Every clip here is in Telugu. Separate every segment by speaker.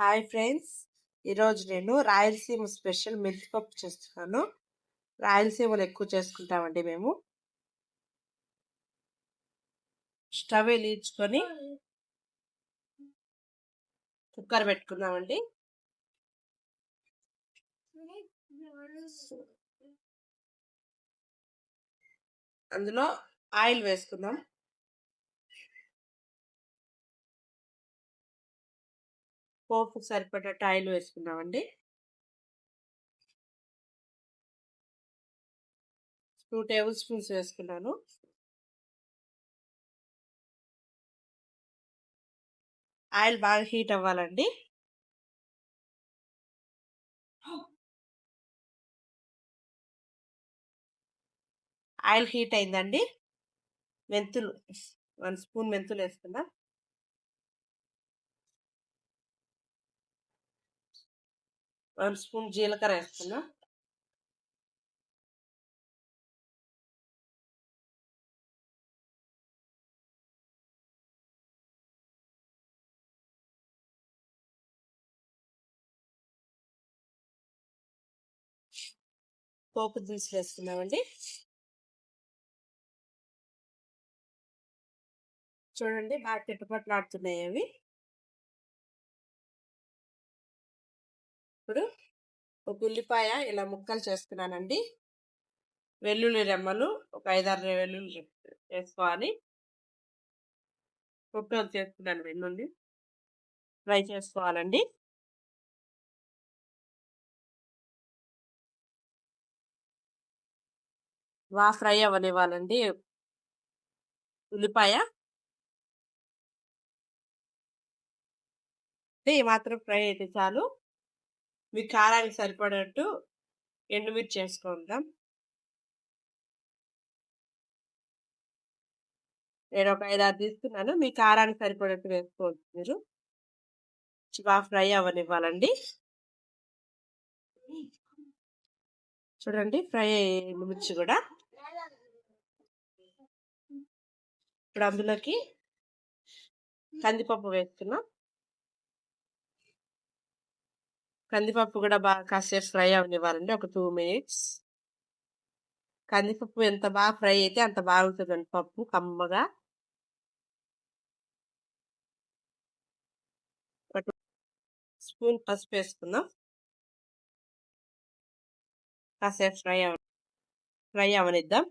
Speaker 1: Hi friends. ఈరోజు నేను రాయలసీమ స్పెషల్ మెంతిపప్పు చేస్తున్నాను. రాయలసీమలో ఎక్కువ చేసుకుంటామండి మేము. స్టవ్ వెలిగించుకొని కుక్కర్ పెట్టుకుందామండి. అందులో ఆయిల్ వేసుకుందాం. పోపుకు సరిపడేట్టు ఆయిల్ వేసుకున్నామండి టూ టేబుల్ స్పూన్స్ వేసుకున్నాను. ఆయిల్ బాగా హీట్ అవ్వాలండి. ఆయిల్ హీట్ అయిందండి. మెంతులు వన్ స్పూన్ మెంతులు వేసుకుందాం. వన్ స్పూన్ జీలకర్ర వేస్తున్నా పోపు దినుసులు వేసుకున్నామండి చూడండి బాగా తిట్టుపట్లాడుతున్నాయి అవి. ఇప్పుడు ఒక ఉల్లిపాయ ఇలా ముక్కలు చేసుకున్నానండి వెల్లుల్లి రెమ్మలు ఒక ఐదారు వెల్లుల్లి వేసుకోవాలి. ముక్కలు చేసుకున్నాను వెల్లుల్లి. ఫ్రై చేసుకోవాలండి. బాగా ఫ్రై అవ్వనివ్వాలండి. ఉల్లిపాయ. ఈ మాత్రం ఫ్రై అయితే చాలు. మీ కారానికి సరిపడట్టు ఎండుమిర్చి చేసుకుందాం నేను ఒక ఐదు ఆరు తీసుకున్నాను. మీ కారానికి సరిపడట్టు వేసుకోవచ్చు మీరు. బాగా ఫ్రై అవ్వనివ్వాలండి. చూడండి ఫ్రై ఎండుమిర్చి కూడా. ఇప్పుడు అందులోకి కందిపప్పు వేసుకున్నాం కందిపప్పు కూడా బాగా కాసేపు ఫ్రై అవనివ్వాలండి. ఒక టూ మినిట్స్. కందిపప్పు ఎంత బాగా ఫ్రై అయితే అంత బాగుంటుందండి పప్పు కమ్మగా. స్పూన్ పసుపు వేసుకుందాం. కాసేపు ఫ్రై అవ ఫ్రై అవనిద్దాం.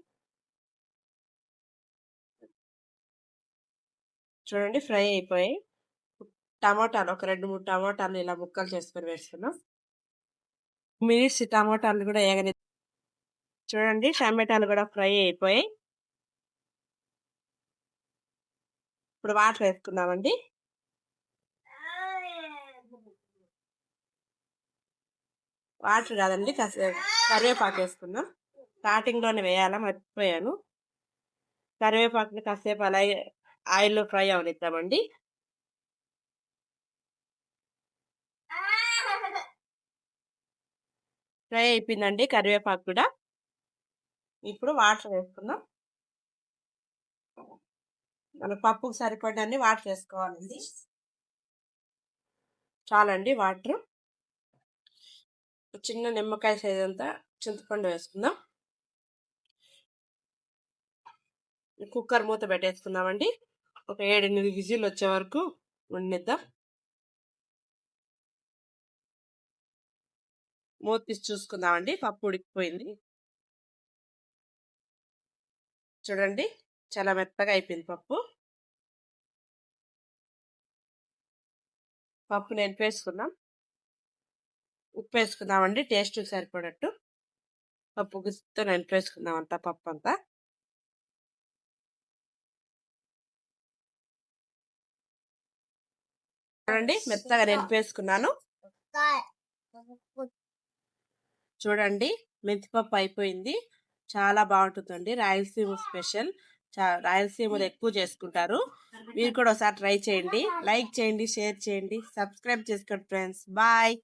Speaker 1: చూడండి ఫ్రై అయిపోయి టమాటాలు ఒక రెండు మూడు టమాటాలు ఇలా ముక్కలు చేసుకొని వేసుకున్నాం మినిట్స్ టమాటాలు కూడా ఏగని చూడండి టమాటాలు కూడా ఫ్రై అయిపోయి ఇప్పుడు వాటర్ వేసుకున్నామండి వాటర్ కాదండి కరివేపాకు వేసుకుందాం. స్టార్టింగ్లోనే వేయాలా మర్చిపోయాను. కరివేపాకుని కాసేపు అలాగే ఆయిల్లో ఫ్రై అవనిద్దామండి. ఫ్రై అయిపోయిందండి కరివేపాకు కూడా. ఇప్పుడు వాటర్ వేసుకుందాం. మన పప్పుకు సరిపడని వాటర్ వేసుకోవాలండి. చాలండి వాటర్. చిన్న నిమ్మకాయ సైజ్ అంతా చింతపండు వేసుకుందాం. కుక్కర్ మూత పెట్టేసుకుందామండి. ఒక ఏడెనిమిది విజిల్ వచ్చే వరకు వండిద్దాం. మూత తీసి చూసుకుందామండి. పప్పు ఉడికిపోయింది. చూడండి చాలా మెత్తగా అయిపోయింది పప్పు. పప్పు నేను వేసుకుందాం ఉప్పు వేసుకుందామండి టేస్ట్ సరిపడట్టు. పప్పు గుర్తుతో నేను వేసుకుందాం అంతా పప్పు అంతా. చూడండి మెత్తగా నేను వేసుకున్నాను చూడండి మెంతిపప్పు అయిపోయింది. చాలా బాగుంటుందండి. రాయలసీమ స్పెషల్. రాయలసీమలో ఎక్కువ చేసుకుంటారు. మీరు కూడా ఒకసారి ట్రై చేయండి. లైక్ చేయండి షేర్ చేయండి. సబ్స్క్రైబ్ చేసుకోండి ఫ్రెండ్స్. బాయ్.